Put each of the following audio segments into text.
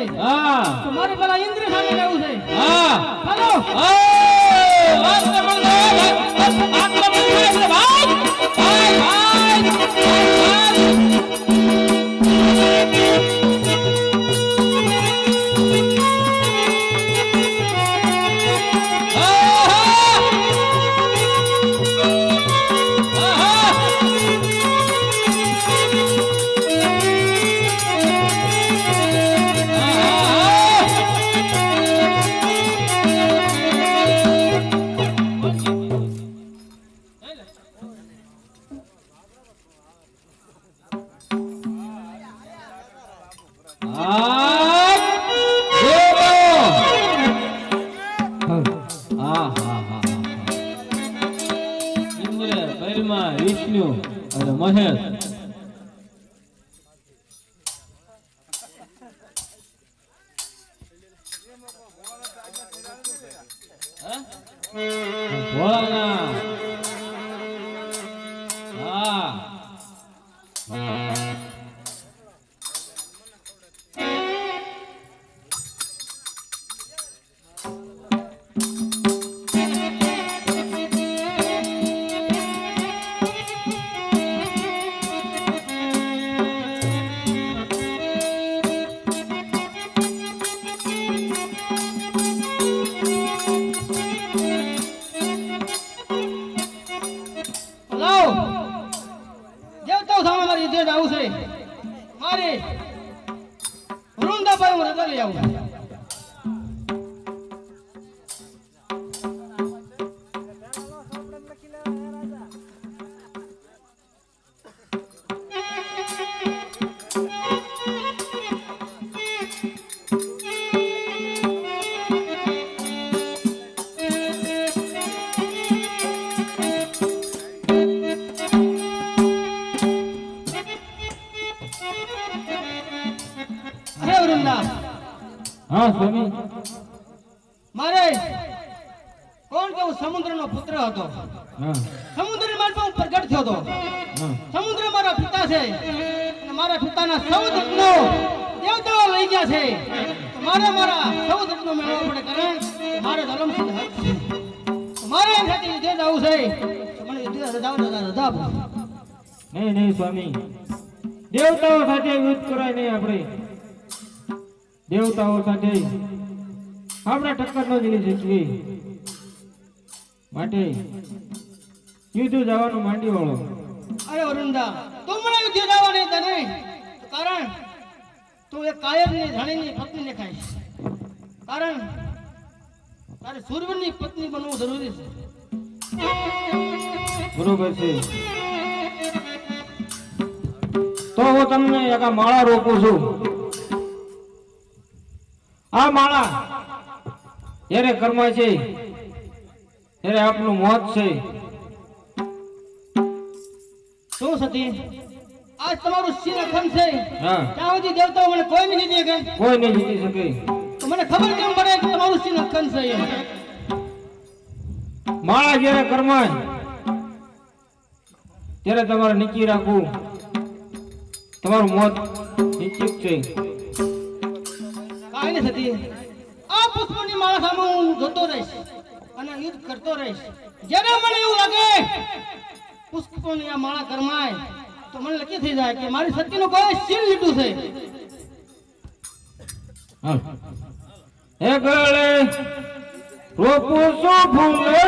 છે હા. તો પેલા ઇન્દ્ર સામે લેવું છે. હા. હાલો. ઓય હા મારે વૃંદાભાઈ હું રજા લઈ આવું. હા સ્વામી. મારે કોણ કે સમુદ્ર નો પુત્ર હતો? સમુદ્ર માર્ગ હું પ્રગટ થયો હતો. સમુદ્ર મારા પિતા છે. મારા પિતાના સૌ રત્નો દેવતાઓ લઈ ગયા છે. મારે મારા સૌ રત્નો મેળવવા પડે કારણ મારે ધર્મ મારે એમ સાથે યુદ્ધે જવું છે. મને યુદ્ધે રજા રજા રજા નહીં નહીં સ્વામી. દેવતાઓ સાથે યુદ્ધ કરાય નહીં આપણે. દેવતાઓ સાથે આપણે ટક્કર ન જઈ શકીએ. માટે યુદ્ધ જવાનું માંડી વાળો. અરે વરુણદા તું મને યુદ્ધ જવા નહીં તને કારણ તું એક કાયરની ધણીની પત્ની ખાઈશ કારણ તારે સુરવીરની પત્ની બનવું જરૂરી છે. બરોબર છે. તો હું તમને એક માળા રોપું છું. આ માળા. જ્યારે કર્મ છે ત્યારે આપનું મોત છે. શું સતી? આજ તમારું શિરખન છે. હા. ત્યાં સુધી દેવતાઓ મને કોઈ નહીં જીતી શકે. કોઈ નહીં જીતી શકે. તો મને ખબર કેમ પડે કે તમારું શિરખન છે માળા જ્યારે કર્મ ત્યારે તમારે નીચી રાખવું. તમારું મોત નિશ્ચિત છે. થતી આ પુષ્પની માળા સામે હું જોતો રહીશ અને યુદ્ધ કરતો રહીશ જ્યારે મને એવું લાગે, પુષ્પની આ માળા કરમાય તો મને લખી થઈ જાય કે મારી સતીનું કોઈ સીન લીધું છે હા. ગળે રોપું છું માળા.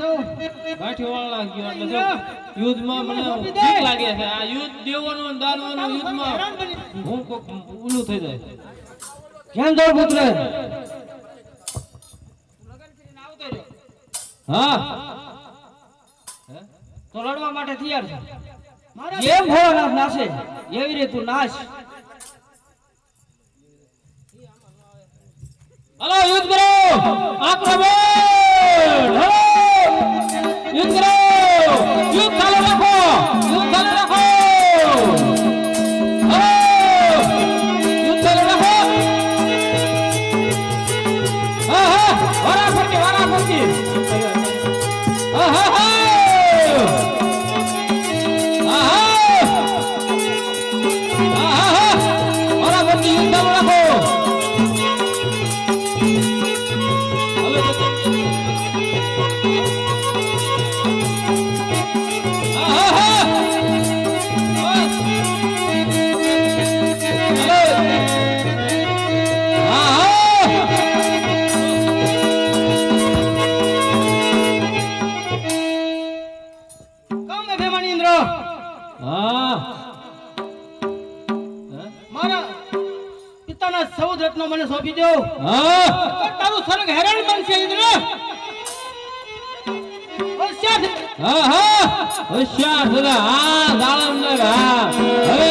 છો ગાંઠી વાળા ગયો એટલે જો યુદ્ધમાં મને બીક લાગે છે. આ યુદ્ધ દેવોનું અને યુદ્ધમાં હું કોક ઓલું થઈ જાય. કેમ દોડ પુત્ર. હા. તો લડવા માટે તૈયાર છે. જેમ ભોળાનાથ નાશે એવી રીતે નાશ. હલો યુદ્ધ કરો. આક્રમણ! હલો! યુદ્ધ કરો! યુદ્ધ ચાલુ રાખો! યુદ્ધ ચાલુ રાખો! યુદ્ધ ચાલુ રાખો! હા હા વારા ફરતી વારા ફરતી હા. મારા પિતાના સૌ રત્નો મને સોંપી દો હા. તારું સ્વર્ગ હેરાન બનશે ઇન્દ્ર હોશિયાર. હા, હા. હોશિયાર થતા. હા, જાલંધર, હા. હવે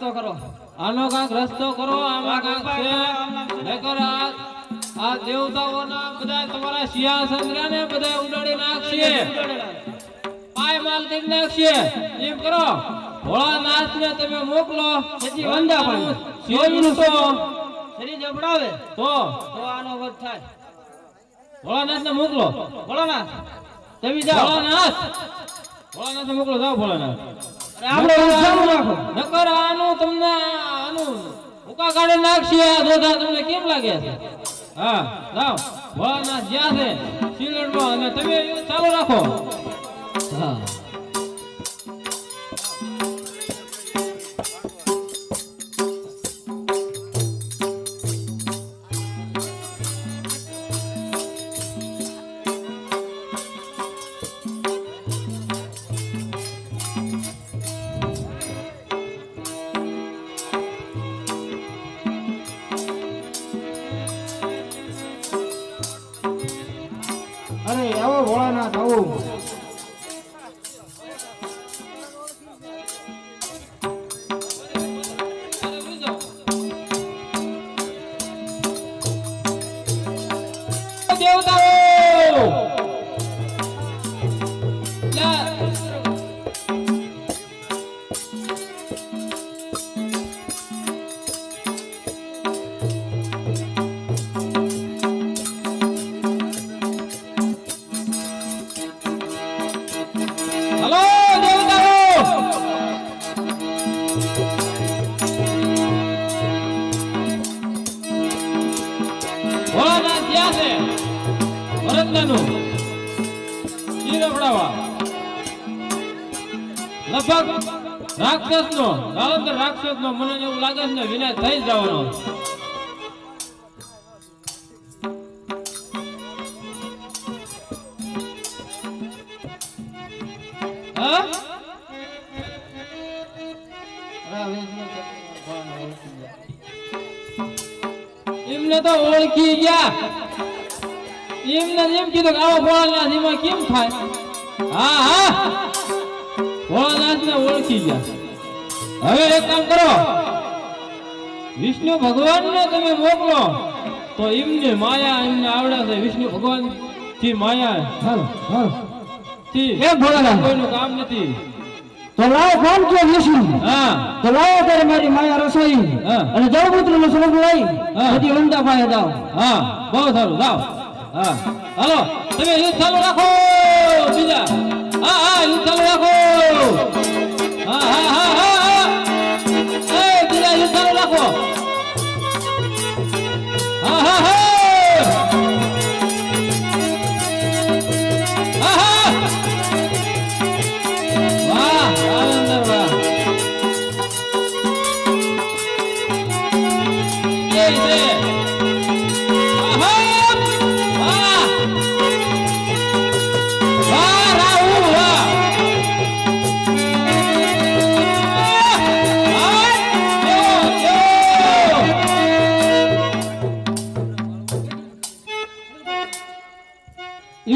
રસ્તો કરો. આનો કાંક રસ્તો કરો આમાં કાંક છે. નકર આ દેવતાઓના બધા તમારા શિયા સંદ્રાને બધા ઉડાડી નાખશે. પાય માલ કરી નાખશે. એમ કરો. ભોળાનાથ ને તમે મોકલો. પછી વંદા પણ. જોયું તો શરીર જબડાવે. તો તો આનો વધ થાય. ભોળાનાથ ને મોકલો. ભોળાનાથ. તમે જાઓ. ભોળાનાથ! ભોળાનાથ મોકલો. જાઓ ભોળાનાથ. આનું તમને આનું ઉકા કાઢી નાખશે. આ તમને કેમ લાગે છે? હા ભોળાનાથ જ્યાં છે તમે ચાલુ રાખો. હા. ભોળાનાથ ક્યાં છે, ભરતનાનું ઈ રખડાવા લગભગ રાક્ષસનો નાલંદર રાક્ષસનો મને એવું લાગે છે વિનાશ થઈ જવાનો. ઓળખી ગયા? એમને એમ કીધું કે આવો ભોળાનાથ એમાં કેમ થાય? હા હા. ભોળાનાથ ને ઓળખી ગયા. હવે એક કામ કરો. વિષ્ણુ ભગવાન ને તમે મોકલો તો એમને માયા એમને આવડે છે વિષ્ણુ ભગવાનથી માયા થી ભોળાનાથ? કોઈનું કામ નથી. તો લાવો ફોન કે વિષ્ણુ હા. તો લાવો ત્યારે મારી માયા રસોઈ. અને જળપુત્રનું સ્વરૂપ લઈ. બધી વંદા પાસે જાઓ. હા. બહુ સારું. જાઓ હા. હાલો. તમે યુદ્ધ ચાલુ રાખો. બીજા. હા હા યુદ્ધ ચાલુ રાખો.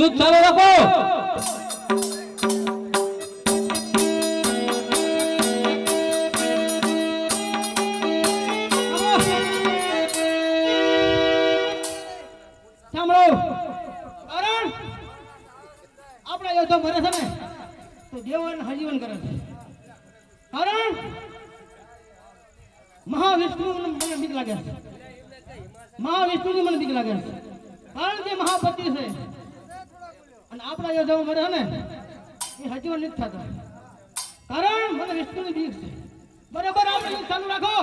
યુદ્ધ ચાલુ રાખો. આપણા યોદ્ધા મરે છે ને, તો દેવન હજીવન કરે છે. કારણ મહાવિષ્ણુ મને બીક લાગે છે. મહાવિષ્ણુની મને બીક લાગે છે. કારણ કે મહાપતિ છે અને આપણા યોદ્ધાઓ મરે ને, એ હજીવન નથી થતા. કારણ મને વિષ્ણુની બીક છે. બરાબર આપણે ચાલુ ચાલુ રાખો.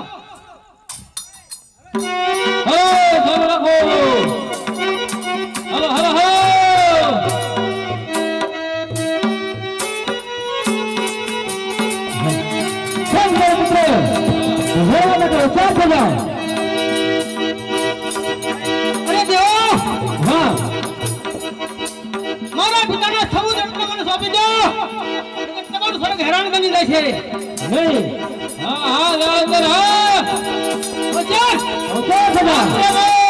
Hello hello hello. પિતાના ચૌદ રત્ન મને સોંપી દો. તમારું સ્વર્ગ હેરાન બની જાય છે. નહીં. હા હા જવાબદાર હા. બચ્ચા, ઓકે સદા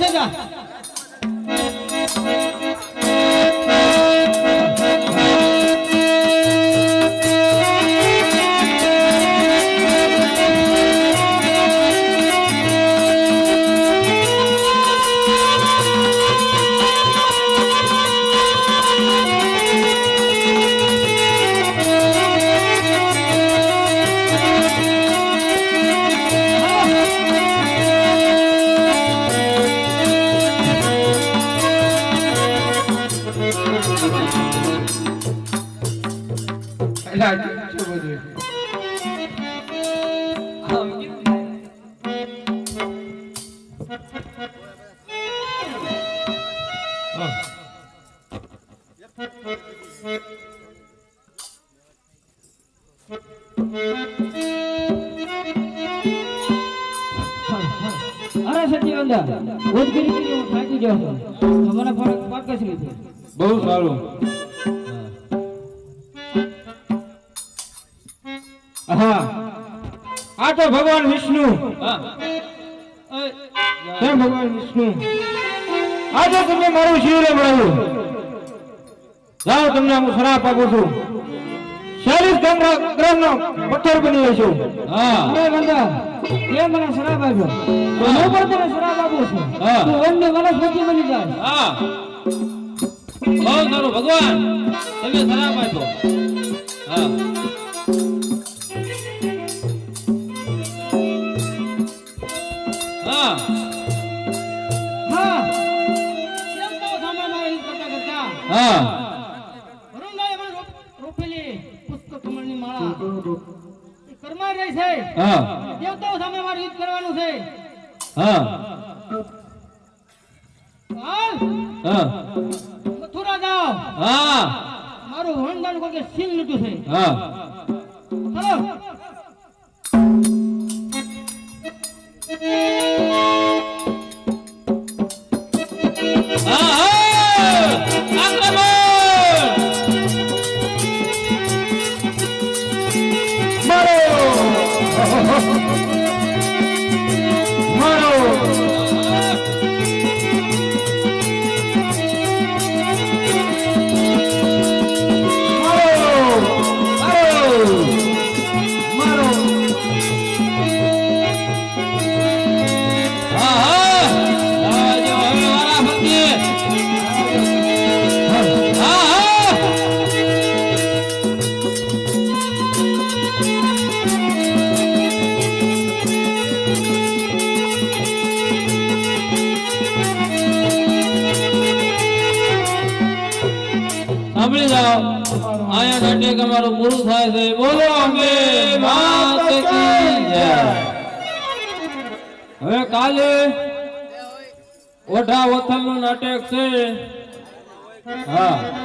જા verdade. આ તો ભગવાન વિષ્ણુ. કેમ ભગવાન વિષ્ણુ. આજે તમને મારું શિવરે મળ્યું. જાઓ તમને હું શ્રાપ આપું છું. ચાલીસ ગ્રામનો પથ્થર બની છું. એ મને શરાબ આપ્યો. હું. પણ તને શરાબ આપું છું. તું અન્ય વનસ્પતિ બની જાય. બહુ સારું ભગવાન. તમે ખરાબ આપ્યો. હા. અમારું પૂરું થાય છે. બોલો જય. હવે કાલે ઓઢા વથલનું નાટક છે. હા.